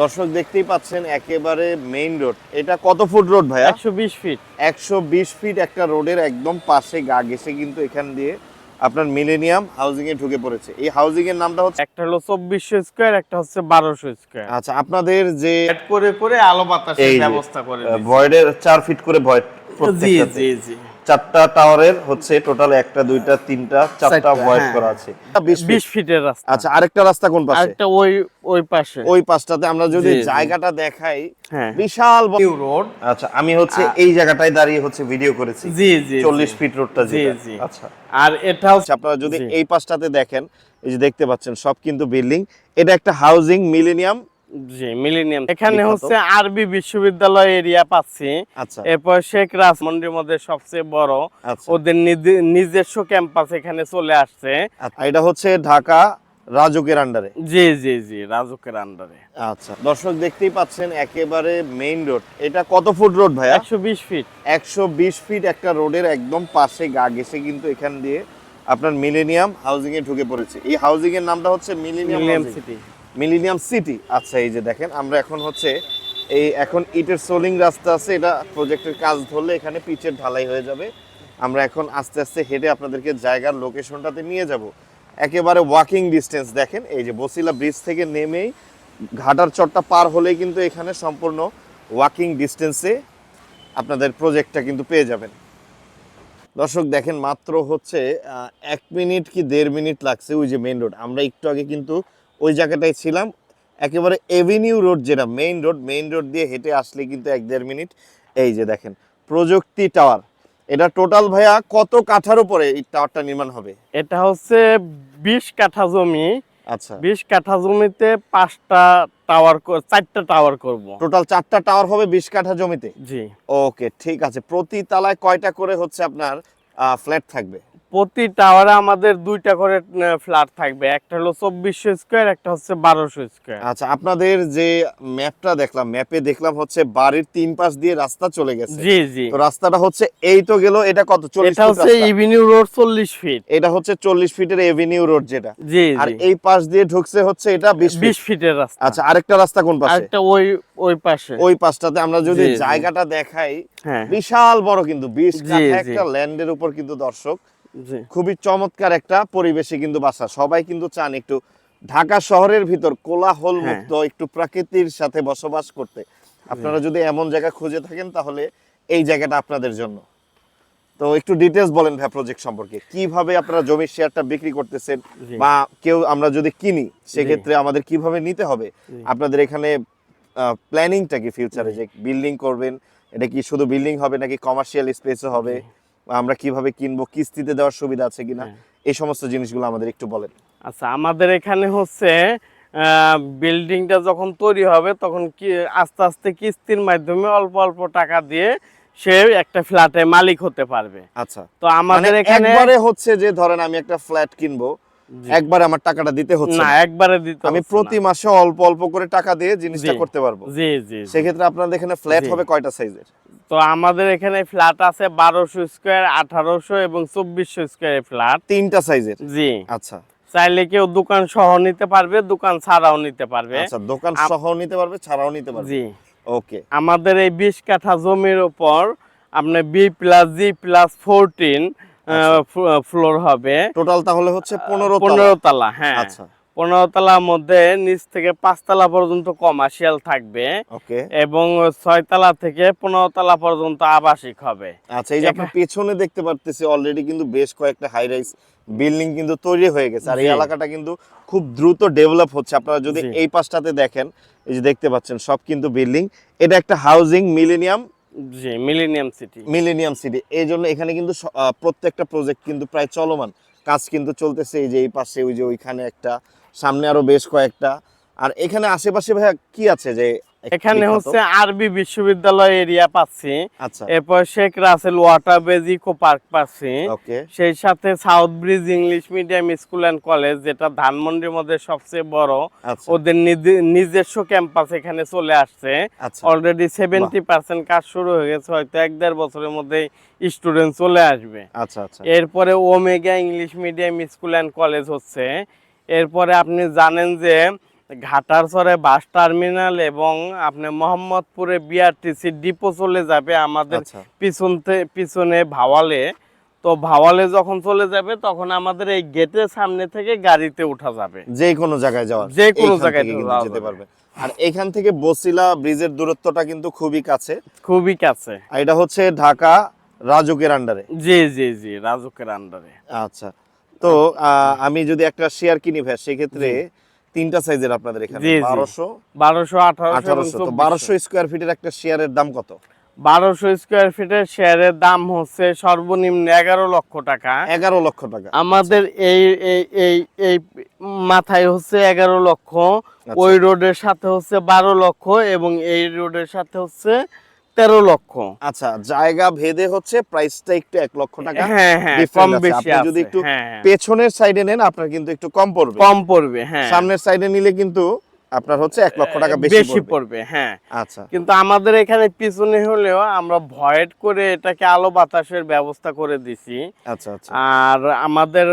দর্শক দেখতেই পাচ্ছেন একেবারে মেইন রোড এটা কত ফুট রোড ভাইয়া? একশো বিশ ফিট একশো বিশ ফিট একটা রোডের একদম পাশে গা ঘেসে কিন্তু এখান দিয়ে আপনার মিলেনিয়াম হাউজিং এ ঢুকে পড়েছে। এই হাউজিং এর নামটা হচ্ছে একটা হলো চব্বিশশো স্কোয়ার একটা হচ্ছে বারোশো স্কোয়ার আচ্ছা আপনাদের যে করে করে আলো বাতাসের ব্যবস্থা করে। ভয়েডের চার ফিট করে ভয়েড জি জি জি। চারটা টাওয়ারের হচ্ছে টোটাল একটা দুইটা তিনটা চারটা ভয়েড হ্যাঁ। করা আছে। বিশ বিশ ফিট ফিটের রাস্তা। আচ্ছা আরেকটা রাস্তা কোন পাশে? আরেকটা ওই ওই পাশে। ওই পাশটাতে আমরা যদি। জায়গাটা দেখাই হ্যাঁ। বিশাল বড়- রোড আচ্ছা আমি হচ্ছে এই জায়গাটায় দাঁড়িয়ে হচ্ছে ভিডিও করেছি। জি জি চল্লিশ জি। ফিট রোডটা জি, জি। আচ্ছা। আর এটা আচ্ছা, আপনারা যদি এই পাশটাতে দেখেন এই যে দেখতে পাচ্ছেন সব কিন্তু বিল্ডিং এটা একটা হাউজিং মিলেনিয়াম জি মিলেনিয়াম এখানে। হচ্ছে আরবি বিশ্ববিদ্যালয় এরিয়া পাচ্ছি। আচ্ছা। এরপর শেখ রাজমন্ডির মধ্যে সবচেয়ে বড়। আচ্ছা। ওদের নিজস্ব ক্যাম্পাস এখানে চলে আসছে। আচ্ছা, এটা হচ্ছে ঢাকা রাজুকের আন্ডারে জি জি জি রাজুকের আন্ডারে আচ্ছা দর্শক দেখতেই পাচ্ছেন একেবারে মেইন রোড এটা কত ফুট রোড ভাইয়া? একশো বিশ ফিট একশো বিশ ফিট একটা রোডের একদম পাশে গা ঘেসে কিন্তু এখান দিয়ে আপনার মিলেনিয়াম হাউজিং এ ঢুকে পড়েছে। এই হাউজিং এর নামটা হচ্ছে মিলেনিয়াম সিটি মিলেনিয়াম সিটি। আচ্ছা এই যে দেখেন, আমরা এখন হচ্ছে এই এখন ইটের সোলিং রাস্তা আছে, এটা প্রজেক্টের কাজ ধরলে এখানে পিচের ঢালাই হয়ে যাবে। আমরা এখন আস্তে আস্তে হেঁটে আপনাদেরকে জায়গার লোকেশনটাতে নিয়ে যাব। একেবারে ওয়াকিং ডিস্টেন্স দেখেন, এই যে বসিলা ব্রিজ থেকে নেমেই ঘাটার চটটা পার হলেই কিন্তু এখানে সম্পূর্ণ ওয়াকিং ডিস্টেন্সে আপনাদের প্রজেক্টটা কিন্তু পেয়ে যাবেন। দর্শক, দেখেন, মাত্র হচ্ছে এক মিনিট কি দেড় মিনিট লাগছে ওই যে মেন রোড আমরা একটু আগে কিন্তু ওই জায়গাটায় ছিলাম। একেবারে এভিনিউ রোড যেটা মেইন রোড মেইন রোড দিয়ে হেঁটে আসলে কিন্তু এক দেড় মিনিট। এই যে দেখেন প্রযুক্তি টাওয়ার এটা টোটাল ভাইয়া কত কাঠার উপরে এই টাওয়ারটা নির্মাণ হবে? এটা হচ্ছে বিশ কাঠা জমি। আচ্ছা। বিশ কাঠা জমিতে পাঁচটা টাওয়ার চারটা টাওয়ার করব। টোটাল চারটা টাওয়ার হবে বিশ কাঠা জমিতে? জি। ওকে ঠিক আছে। প্রতি তালায় কয়টা করে হচ্ছে আপনার ফ্ল্যাট থাকবে? প্রতি টাওয়ারে আমাদের দুইটা করে ফ্ল্যাট থাকবে। একটা হলো চব্বিশশো স্কোয়ার একটা হচ্ছে বারোশো স্কোয়ার আচ্ছা আপনাদের যে ম্যাপটা দেখলাম ম্যাপে দেখলাম হচ্ছে বাড়ির তিন পাশ দিয়ে রাস্তা চলে গেছে। জি জি। তো রাস্তাটা হচ্ছে এই তো গেল এটা কত? চল্লিশ এটা হচ্ছে ইভিনিউ রোড চল্লিশ ফিট এটা হচ্ছে চল্লিশ ফিটের এভিনিউ রোড যেটা। জি আর এই পাশ দিয়ে ঢুকছে হচ্ছে এটা বিশ বিশ ফিটের রাস্তা। আচ্ছা আরেকটা রাস্তা কোন পাশে? আরেকটা ওই ওই পাশে। ওই পাশটাতে আমরা যদি। জায়গাটা দেখাই হ্যাঁ। বিশাল বড় কিন্তু বিশ। একটা ল্যান্ডের উপর কিন্তু দর্শক খুবই চমৎকার একটা পরিবেশে কিন্তু বাসা। সবাই কিন্তু চান একটু ঢাকা শহরের ভিতর কোলাহল হ্যাঁ। মুক্ত একটু প্রকৃতির সাথে বসবাস করতে। আপনারা যদি এমন জায়গা খুঁজে থাকেন তাহলে এই জায়গাটা আপনাদের জন্য। তো একটু ডিটেলস বলেন ভাই প্রজেক্ট সম্পর্কে। কীভাবে আপনারা জমির শেয়ারটা বিক্রি করতেছেন বা কেউ আমরা যদি কিনি সেক্ষেত্রে আমাদের কীভাবে নিতে হবে? আপনাদের এখানে প্ল্যানিংটা কি ফিউচারে যে বিল্ডিং করবেন এটা কি শুধু বিল্ডিং হবে নাকি কমার্শিয়াল স্পেসও হবে? আমরা কীভাবে কিনবো কিস্তিতে দেওয়ার সুবিধা আছে কিনা হ্যাঁ। এই সমস্ত জিনিসগুলো আমাদের একটু বলেন আচ্ছা আমাদের এখানে হচ্ছে বিল্ডিংটা যখন তৈরি হবে তখন কি আস্তে আস্তে কিস্তির মাধ্যমে অল্প অল্প টাকা দিয়ে সে একটা ফ্ল্যাটের মালিক হতে পারবে আচ্ছা তো আমাদের মানে এখানে একবারে হচ্ছে যে ধরেন আমি একটা ফ্ল্যাট কিনবো। একবারে আমার টাকাটা দিতে হচ্ছে না। একবারে দিতে আমি প্রতি মাসে অল্প অল্প করে টাকা দিয়ে জিনিসটা করতে পারব। জি জি। সেক্ষেত্রে আপনাদের এখানে ফ্ল্যাট হবে কয়টা সাইজের? তো আমাদের এখানে ফ্ল্যাট আছে বারোশো স্কোয়ার আঠারোশো এবং চব্বিশশো স্কোয়ার ফ্ল্যাট। তিনটা সাইজের? জি। আচ্ছা। চাইলে কেউ দোকান সহ নিতে পারবে দোকান ছাড়াও নিতে পারবে। আচ্ছা দোকান সহ নিতে পারবে ছাড়াও নিতে পারবে? জি। ওকে। আমাদের এই বিশ কাঠা জমির উপর আপনার B plus G plus fourteen floor হবে। টোটাল তাহলে হচ্ছে পনেরো পনেরো তালা। হ্যাঁ। আচ্ছা। পনেরো তালার মধ্যে নিচ থেকে পাঁচ তালা পর্যন্ত কমার্শিয়াল থাকবে। এবং ছয় তালা থেকে পনেরো তালা পর্যন্ত আবাসিক হবে। আচ্ছা এই যে আপনার পেছনে দেখতে পারতেছি অলরেডি কিন্তু বেশ কয়েকটা হাই রাইজ বিল্ডিং কিন্তু তৈরি হয়ে গেছে। আর এই এলাকাটা কিন্তু খুব দ্রুত ডেভেলপ হচ্ছে। আপনারা যদি এই পাশটাতে দেখেন এই যে দেখতে পাচ্ছেন সব কিন্তু বিল্ডিং এটা একটা হাউজিং মিলেনিয়াম জি মিলেনিয়াম সিটি মিলেনিয়াম সিটি এই জন্য এখানে কিন্তু প্রত্যেকটা প্রজেক্ট কিন্তু প্রায় চলমান। কাজ কিন্তু চলতেছে এই যে এই পাশে, ওই যে ওইখানে একটা, সামনে আরও বেশ কয়েকটা। আর এখানে আশেপাশে ভাইয়া কি আছে যে এখানে হচ্ছে আরবি বিশ্ববিদ্যালয় এরিয়া পাচ্ছি। আচ্ছা। এরপর Sheikh Russel water base eco park পাচ্ছি। সেই সাথে South Bridge English medium school and college যেটা ধানমন্ডির মধ্যে সবচেয়ে বড়। আচ্ছা। ওদের নিজস্ব ক্যাম্পাস এখানে চলে আসছে। অলরেডি সেভেন্টি পার্সেন্ট কাজ শুরু হয়ে গেছে হয়তো এক দেড় বছরের মধ্যে স্টুডেন্ট চলে আসবে। আচ্ছা আচ্ছা। এরপরে Omega English medium school and college হচ্ছে। এরপরে আপনি জানেন যে ঘাটার চরে বাস টার্মিনাল এবং আপনি মোহাম্মদপুরে বিআরটিসি ডিপো চলে যাবে আমাদের আচ্ছা। পিছন পিছনে ভাওয়ালে। তো ভাওয়ালে যখন চলে যাবে তখন আমাদের এই গেটের সামনে থেকে গাড়িতে উঠা যাবে। যে কোনো জায়গায় যাওয়ার যে কোনো জায়গায় যাওয়া যেতে পারবে। আর এখান থেকে বসিলা ব্রিজের দূরত্বটা কিন্তু খুবই কাছে। খুবই কাছে। আর এটা হচ্ছে ঢাকা রাজুকের আন্ডারে। জি জি জি রাজুকের আন্ডারে। আচ্ছা। তো আহ, আমি যদি একটা শেয়ার কিনি ভাই সেক্ষেত্রে তিনটা সাইজের আপনাদের এখানে। বারোশো বারোশো আঠারোশো আঠারোশো। বারোশো স্কোয়ার ফিটের একটা শেয়ারের দাম কত? বারোশো স্কোয়ার ফিটের শেয়ারের দাম হচ্ছে সর্বনিম্ন এগারো লক্ষ টাকা। এগারো লক্ষ টাকা। আমাদের এই এই এই এই মাথায় হচ্ছে এগারো লক্ষ আচ্ছা। ওই রোডের সাথে হচ্ছে বারো লক্ষ এবং এই রোডের সাথে হচ্ছে তেরো লক্ষ। আচ্ছা জায়গা ভেদে হচ্ছে প্রাইসটা একটু এক লক্ষ টাকা হ্যাঁ হ্যাঁ কম বেশি আপনি যদি একটু হ্যাঁ। পেছনের সাইডে নেন আপনার কিন্তু একটু কম পড়বে। কম পড়বে হ্যাঁ। সামনের সাইডে নিলে কিন্তু আপনার হচ্ছে এক লক্ষ টাকা বেশি পড়বে। হ্যাঁ। আচ্ছা। কিন্তু আমাদের এখানে পিছনে হলেও আমরা ভয়েড করে এটাকে আলো বাতাসের ব্যবস্থা করে দিছি। আচ্ছা আচ্ছা। আর আমাদের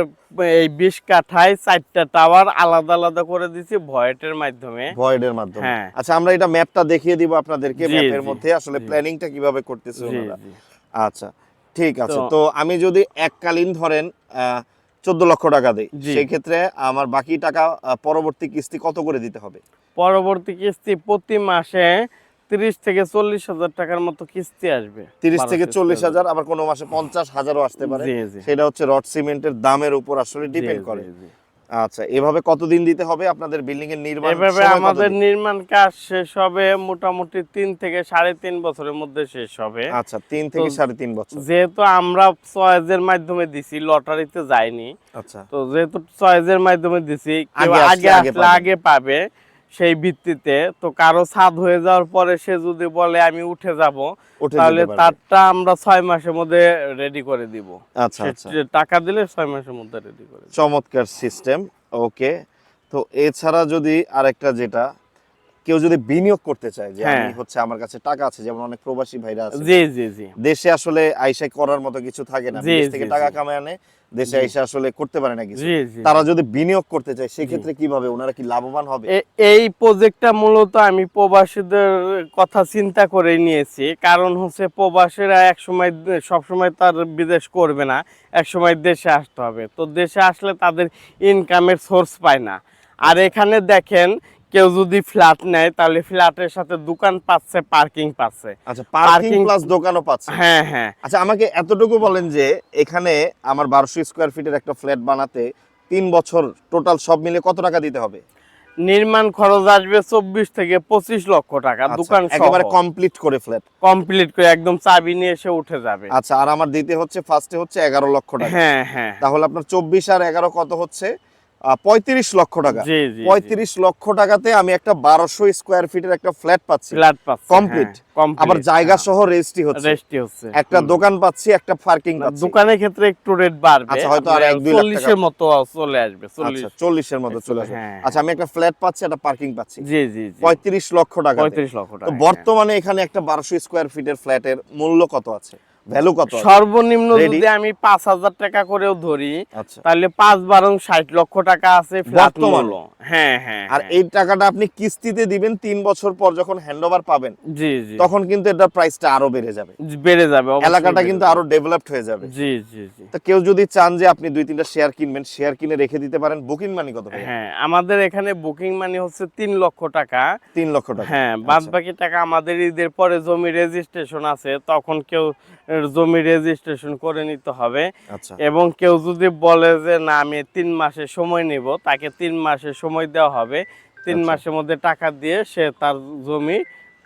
এই বিশ কাঠায় চারটা টাওয়ার আলাদা আলাদা করে দিছি ভয়েটের মাধ্যমে। ভয়েডের মাধ্যমে। হ্যাঁ। আচ্ছা আমরা এটা ম্যাপটা দেখিয়ে দিব আপনাদেরকে ম্যাপের মধ্যে আসলে। প্ল্যানিংটা কীভাবে করতেছে আচ্ছা ঠিক আছে। তো- তো আমি যদি এককালীন ধরেন চোদ্দ লক্ষ টাকা দেয়। সেক্ষেত্রে সেই ক্ষেত্রে আমার বাকি টাকা পরবর্তী কিস্তি কত করে দিতে হবে? পরবর্তী কিস্তি প্রতি মাসে তিরিশ থেকে চল্লিশ হাজার টাকার মতো কিস্তি আসবে। তিরিশ থেকে চল্লিশ হাজার আবার কোনো মাসে পঞ্চাশ হাজারও আসতে পারে। সেটা হচ্ছে রড সিমেন্টের দামের উপর আসলে ডিপেন্ড করে। আচ্ছা এভাবে কতদিন দিতে হবে আপনাদের বিল্ডিং এর নির্মাণ? এভাবে আমাদের নির্মাণ কাজ শেষ হবে মোটামুটি তিন থেকে সাড়ে তিন বছরের মধ্যে শেষ হবে। আচ্ছা তিন থেকে সাড়ে তিন বছর। যেহেতু আমরা চয়েস এর মাধ্যমে দিছি লটারিতে যাইনি। আচ্ছা। তো যেহেতু চয়েসের মাধ্যমে দিছি আগে আসলে আগে আগে পাবে। সেই ভিত্তিতে। তো কারও ছাদ হয়ে যাওয়ার পরে সে যদি বলে আমি উঠে যাব তাহলে তারটা আমরা ছয় মাসের মধ্যে রেডি করে দিব। আচ্ছা আচ্ছা। টাকা দিলে ছয় মাসের মধ্যে রেডি করে চমৎকার সিস্টেম ওকে তো এছাড়া যদি আরেকটা যেটা কেউ যদি বিনিয়োগ করতে চায় যে হ্যাঁ। আমি হচ্ছে আমার কাছে টাকা আছে যেমন অনেক প্রবাসী ভাইরা আছে। জি জি জি। দেশে আসলে আইসা করার মতো কিছু থাকে না জি, দেশ থেকে টাকা। কামায় আনে। দেশে। আইসা আসলে করতে পারে না কিছু জি জি। তারা যদি বিনিয়োগ করতে চায় সেক্ষেত্রে কীভাবে? ওনারা কি লাভবান হবে? এই প্রজেক্টটা মূলত আমি প্রবাসীদের কথা চিন্তা করে নিয়েছি। কারণ হচ্ছে প্রবাসীরা এক সময় সব সময় তার বিদেশ করবে না এক সময় দেশে আসতে হবে। তো দেশে আসলে তাদের ইনকামের সোর্স পায় না। আর এখানে দেখেন কেউ যদি ফ্ল্যাট নেয় তাহলে ফ্ল্যাটের সাথে দোকান পাচ্ছে পার্কিং পাচ্ছে। আচ্ছা পার্কিং প্লাস দোকানও পাচ্ছে। হ্যাঁ হ্যাঁ। আচ্ছা আমাকে এতটুকু বলেন যে এখানে আমার বারোশো স্কোয়ার ফিটের একটা ফ্ল্যাট বানাতে তিন বছর টোটাল সব মিলে কত টাকা দিতে হবে? নির্মাণ খরচ আসবে চব্বিশ থেকে পঁচিশ লক্ষ টাকা আচ্ছা, দোকান একেবারে কমপ্লিট করে ফ্ল্যাট কমপ্লিট করে একদম চাবি নিয়ে এসে উঠে যাবে। আচ্ছা আর আমার দিতে হচ্ছে ফার্স্টে হচ্ছে এগারো লক্ষ টাকা। হ্যাঁ হ্যাঁ। তাহলে আপনার চব্বিশ আর এগারো কত হচ্ছে? পঁয়ত্রিশ লক্ষ টাকা। পঁয়ত্রিশ লক্ষ টাকাতে আমি একটা বারোশো স্কোয়ার ফিটের একটা ফ্ল্যাট পাচ্ছি। ফ্ল্যাট পাচ্ছে Complete। আবার জায়গা সহ রেজিস্ট্রি হচ্ছে। রেস্টি হচ্ছে। একটা দোকান পাচ্ছি একটা পার্কিং পাচ্ছি। দোকানের ক্ষেত্রে একটু রেট বাড়বে। আচ্ছা, হয়তো আর এক, দুই লাখ টাকা। চল্লিশের মতো চলে আসবে চল্লিশ। আচ্ছা চল্লিশের মতো চলে আসবে। হ্যাঁ। আচ্ছা আমি একটা ফ্ল্যাট পাচ্ছি একটা পার্কিং পাচ্ছি। জি জি জি। পঁয়ত্রিশ লক্ষ টাকা পঁয়ত্রিশ লক্ষ টাকা হ্যাঁ। বর্তমানে এখানে একটা বারোশো স্কোয়ার ফিটের ফ্ল্যাটের মূল্য কত আছে? ভ্যালু কত সর্বনিম্ন যদি আমি পাঁচ হাজার টাকা করেও ধরি আচ্ছা। তাহলে পাঁচ বারং ষাট লক্ষ টাকা আছে মূল্য। হ্যাঁ হ্যাঁ আর হ্যাঁ। এই টাকাটা আপনি কিস্তিতে দিবেন তিন বছর পর যখন হ্যান্ডওভার পাবেন জি জি। তখন কিন্তু এটার প্রাইসটা আরও বেড়ে যাবে। বেড়ে যাবে এলাকাটা কিন্তু আরও ডেভেলপড হয়ে যাবে। জি জি জি। তো কেউ যদি চান যে আপনি দুই তিনটা শেয়ার কিনবেন শেয়ার কিনে রেখে দিতে পারেন বুকিং মানি কত হ্যাঁ আমাদের এখানে বুকিং মানি হচ্ছে তিন লক্ষ টাকা। তিন লক্ষ টাকা। হ্যাঁ বাদ আচ্ছা। বাকি টাকা আমাদের ঈদের পরে জমি রেজিস্ট্রেশন আছে তখন কেউ জমি রেজিস্ট্রেশন করে নিতে হবে। আচ্ছা। এবং কেউ যদি বলে যে না আমি তিন মাসের সময় নিব তাকে তিন মাসের সময় দেওয়া হবে। তিন আচ্ছা। মাসের মধ্যে টাকা দিয়ে সে তার জমি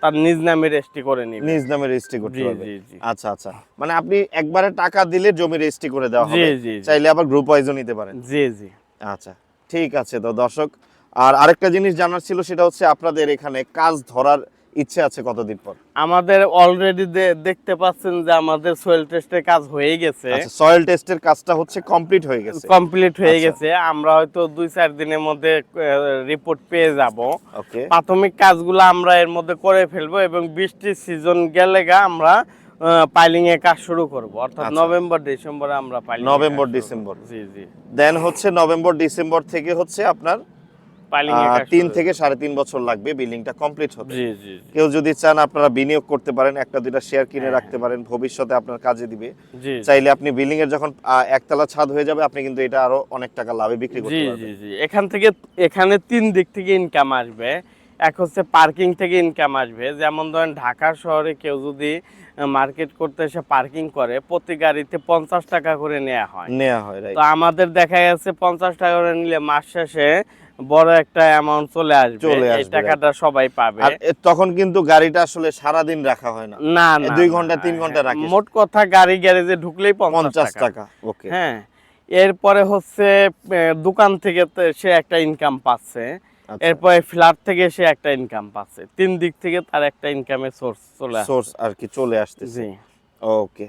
তার নিজ নামে রেজিস্ট্রি করে নিবে। নিজ নামে রেজিস্ট্রি করতে জি আচ্ছা আচ্ছা। মানে আপনি একবারে টাকা দিলে জমি রেজিস্ট্রি করে দেওয়া হবে। চাইলে আবার গ্রুপ ওয়াইজও নিতে পারেন। জি জি। আচ্ছা ঠিক আছে তো দর্শক। আর আরেকটা জিনিস জানার ছিল সেটা হচ্ছে আপনাদের এখানে কাজ ধরার ইচ্ছে আছে কতদিন পর? আমাদের অলরেডি দেখতে পাচ্ছেন যে আমাদের সোয়েল টেস্টের কাজ হয়ে গেছে। আচ্ছা সয়েল টেস্টের কাজটা হচ্ছে কমপ্লিট হয়ে গেছে। কমপ্লিট হয়ে আচ্ছা। গেছে। আমরা হয়তো দুই চার দিনের মধ্যে রিপোর্ট পেয়ে যাব। প্রাথমিক কাজগুলো আমরা এর মধ্যে করে ফেলব এবং বৃষ্টির সিজন গেলে গা আমরা পাইলিং এ কাজ শুরু করব। অর্থাৎ আচ্ছা। নভেম্বর ডিসেম্বরে আমরা পাইলিং নভেম্বর, ডিসেম্বর। জি জি। দেন হচ্ছে নভেম্বর ডিসেম্বর থেকে হচ্ছে আপনার তিন থেকে সাড়ে তিন বছর লাগবে বিল্ডিংটা কমপ্লিট হতে জি কেউ যদি চান আপনারা বিনিয়োগ করতে পারেন একটা দুইটা শেয়ার কিনে হ্যাঁ। রাখতে পারেন ভবিষ্যতে আপনার কাজে দিবে। চাইলে আপনি বিল্ডিং এর যখন একতলা ছাদ হয়ে যাবে আপনি কিন্তু এটা আরও অনেক টাকা লাভে বিক্রি করতে পারবেন। এখান থেকে এখানে তিন দিক থেকে ইনকাম আসবে। এক হচ্ছে পার্কিং থেকে ইনকাম আসবে। যেমন ধরেন ঢাকা শহরে কেউ যদি মার্কেট করতে এসে পার্কিং করে প্রতি গাড়িতে পঞ্চাশ টাকা করে নেওয়া হয়। নেওয়া হয় তো আমাদের দেখা যাচ্ছে পঞ্চাশ টাকা করে নিলে মাস শেষে বড় একটা অ্যামাউন্ট চলে আসবে। এই টাকাটা সবাই পাবে। তখন কিন্তু গাড়িটা আসলে সারা দিন রাখা হয় না। না না দুই ঘণ্টা, তিন হ্যাঁ, ঘণ্টা রাখিস। মোট কথা গাড়ি গ্যারেজে ঢুকলেই পঞ্চাশ পঞ্চাশ টাকা। টাকা ওকে হ্যাঁ এরপরে হচ্ছে দোকান থেকে সে একটা ইনকাম পাচ্ছে। আচ্ছা। এরপরে ফ্ল্যাট থেকে সে একটা ইনকাম পাচ্ছে। তিন দিক থেকে তার একটা ইনকামের সোর্স চলে আসছে। সোর্স আর কি চলে আসতেছে। জি। ওকে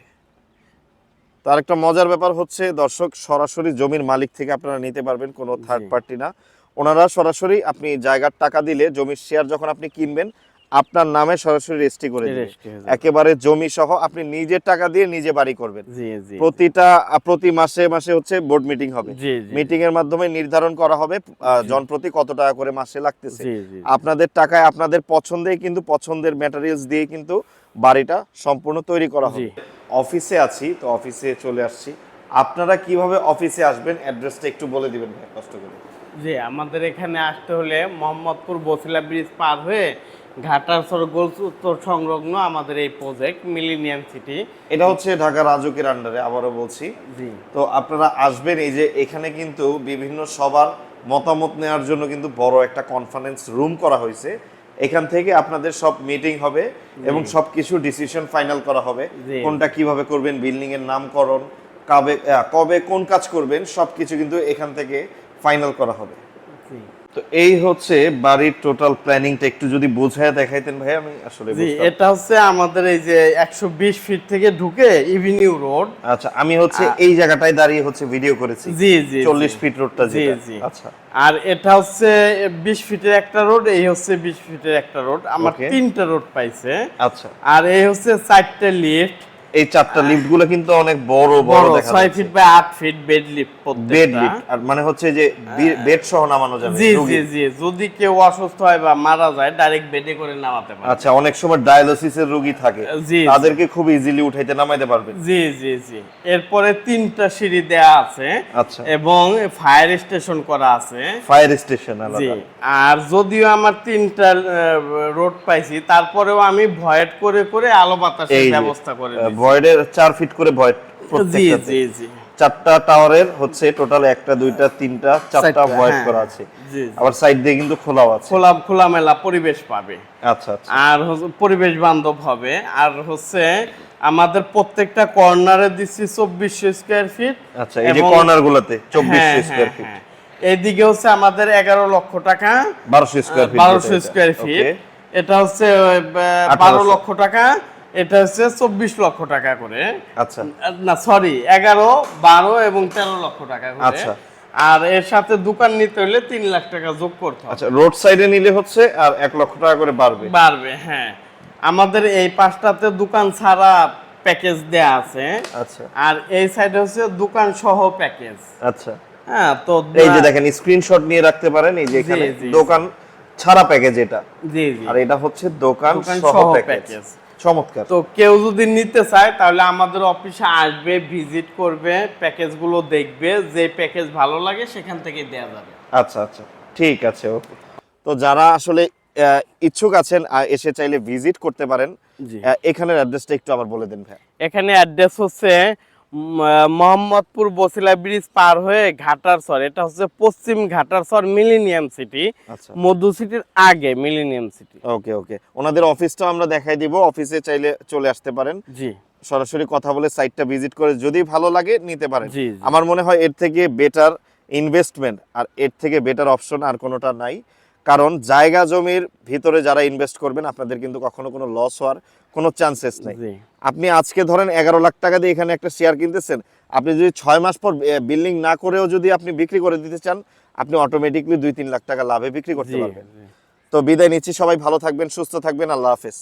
তার একটা মজার ব্যাপার হচ্ছে দর্শক সরাসরি জমির মালিক থেকে আপনারা নিতে পারবেন কোনো থার্ড। পার্টি না। ওনারা সরাসরি আপনি জায়গার টাকা দিলে জমির শেয়ার যখন আপনি কিনবেন আপনার নামে সরাসরি রেজিস্ট্রি করে দিবে। একেবারে জমি সহ আপনি নিজের টাকা দিয়ে নিজে বাড়ি করবেন। জি জি। প্রতিটা প্রতি মাসে মাসে হচ্ছে বোর্ড মিটিং হবে। মিটিং এর মাধ্যমে নির্ধারণ করা হবে জনপ্রতি কত টাকা করে মাসে লাগতেছে। আপনাদের টাকায় আপনাদের পছন্দেই কিন্তু পছন্দের ম্যাটেরিয়ালস দিয়ে কিন্তু বাড়িটা সম্পূর্ণ তৈরি করা হবে। অফিসে আছি তো অফিসে চলে আসছি। আপনারা কীভাবে অফিসে আসবেন অ্যাড্রেসটা একটু বলে দিবেন ভাই কষ্ট করে। জি আমাদের এখানে আসতে হলে মোহাম্মদপুর বসিলা ব্রিজ পার হয়ে ঘাটারসর গোল উত্তর সংলগ্ন আমাদের এই প্রজেক্ট মিলিনিয়াম সিটি এটা হচ্ছে ঢাকা রাজুকের আন্ডারে আবারও বলছি। জি। তো আপনারা আসবেন এই যে এখানে কিন্তু বিভিন্ন সবার মতামত নেওয়ার জন্য কিন্তু বড় একটা কনফারেন্স রুম করা হয়েছে। এখান থেকে আপনাদের সব মিটিং হবে এবং সবকিছু ডিসিশন ফাইনাল করা হবে। কোনটা কীভাবে করবেন বিল্ডিং এর নামকরণ কবে কবে কোন কাজ করবেন সবকিছু কিন্তু এখান থেকে ফাইনাল করা হবে। তো এই হচ্ছে বাড়ির টোটাল প্ল্যানিংটা। একটু যদি বোঝায় দেখাইতেন ভাই আমি আসলে জি এটা হচ্ছে আমাদের এই যে একশো বিশ ফিট থেকে ঢুকে ইভিনিউ রোড আচ্ছা আমি হচ্ছে এই জায়গাটায় দাঁড়িয়ে হচ্ছে ভিডিও করেছি। জি জি চল্লিশ জি। ফিট রোডটা জি, জি। আচ্ছা। আর এটা হচ্ছে বিশ ফিটের একটা রোড এই হচ্ছে বিশ ফিটের একটা রোড আমার তিনটা রোড পাইছে। আচ্ছা। আর এই হচ্ছে চারটে লিফট এই চারটা লিফটগুলো কিন্তু অনেক বড় বড় দেখা ছয় যাচ্ছে। ফিট বাই আট feet bed lift bed lift আর মানে হচ্ছে যে বেড সহ নামানো যাবে জি জি জি যদি কেউ অসুস্থ হয় বা মারা যায় ডাইরেক্ট বেডে করে নামাতে পারে। আচ্ছা অনেক সময় ডায়ালিসিসের রোগী থাকে। জি, জি। তাদেরকে খুব ইজিলি উঠাইতে নামাইতে পারবেন। জি জি জি। এরপরে তিনটা সিঁড়ি দেয়া আছে আচ্ছা। এবং ফায়ার স্টেশন করা আছে। ফায়ার স্টেশন জি আলাদা আর যদিও আমার তিনটা রোড পাইছি তারপরেও আমি ভয়েড করে করে আলো বাতাসের ব্যবস্থা করে। ভয়েডের চার ফিট করে ভয়েড প্রত্যেকটাতে চারটা টাওয়ারের হচ্ছে টোটাল একটা দুইটা তিনটা চারটা ভয়েড হ্যাঁ, করা আছে। আবার সাইড দিয়ে কিন্তু খোলাও আছে। খোলা খোলামেলা পরিবেশ পাবে। আচ্ছা আচ্ছা। আর পরিবেশ বান্ধব হবে। আর হচ্ছে আমাদের প্রত্যেকটা কর্নারে দিচ্ছি চব্বিশশো স্কোয়ার ফিট আচ্ছা এই যে কর্নার গুলাতে চব্বিশশো হ্যাঁ, স্কোয়ার ফিট এইদিকে হচ্ছে আমাদের এগারো লক্ষ টাকা। বারোশো স্কোয়ার ফিট বারোশো স্কোয়ার ফিট এটা হচ্ছে বারো লক্ষ টাকা। এটা হচ্ছে চব্বিশ লক্ষ টাকা করে। আচ্ছা। না সরি এগারো বারো এবং তেরো লক্ষ টাকা করে। আচ্ছা। আর এর সাথে দোকান নিতে হলে তিন লাখ টাকা যোগ করতে হবে। আচ্ছা রোড সাইডে নিলে হচ্ছে আর এক লক্ষ টাকা করে বাড়বে। বাড়বে হ্যাঁ। আমাদের এই পাঁচটাতে দোকান ছাড়া প্যাকেজ দেয়া আছে। আচ্ছা। আর এই সাইডে হচ্ছে দোকান সহ প্যাকেজ আচ্ছা। হ্যাঁ তো এই যে দেখেন স্ক্রিনশট নিয়ে রাখতে পারেন এই যে এখানে। দোকান ছাড়া প্যাকেজ এটা। জি জি। আর এটা হচ্ছে দোকান সহ প্যাকেজ চমৎকার। তো কেউ যদি নিতে চায় তাহলে আমাদের অফিসে আসবে ভিজিট করবে প্যাকেজগুলো দেখবে যে প্যাকেজ ভালো লাগে সেখান থেকে দেওয়া যাবে। আচ্ছা আচ্ছা। ঠিক আছে ওকে। তো যারা আসলে ইচ্ছুক আছেন এসে চাইলে ভিজিট করতে পারেন। এখানের অ্যাড্রেসটা একটু আবার বলে দিন ভাই এখানে অ্যাড্রেস হচ্ছে মোহাম্মদপুর বসিলা ব্রিজ পার হয়ে ঘাটারসর এটা হচ্ছে পশ্চিম ঘাটারসর মিলিনিয়াম সিটি। আচ্ছা। মধু সিটির আগে মিলিনিয়াম সিটি। ওকে ওকে। ওনাদের অফিসটা আমরা দেখাই দিব অফিসে চাইলে চলে আসতে পারেন। জি। সরাসরি কথা বলে সাইটটা ভিজিট করে যদি ভালো লাগে নিতে পারেন। আমার মনে হয় এর থেকে বেটার ইনভেস্টমেন্ট আর এর থেকে বেটার অপশন আর কোনোটা নাই। কারণ জায়গা জমির ভিতরে যারা ইনভেস্ট করবেন আপনাদের কিন্তু কখনো কোনো লস হওয়ার কোনো চান্সেস নেই। আপনি আজকে ধরেন এগারো লাখ টাকা দিয়ে এখানে একটা শেয়ার কিনতেছেন আপনি যদি ছয় মাস পর বিল্ডিং না করেও যদি আপনি বিক্রি করে দিতে চান আপনি অটোমেটিকলি দুই তিন লাখ টাকা লাভে বিক্রি করতে পারবেন। তো বিদায় নিচ্ছি সবাই ভালো থাকবেন সুস্থ থাকবেন আল্লাহ হাফেজ।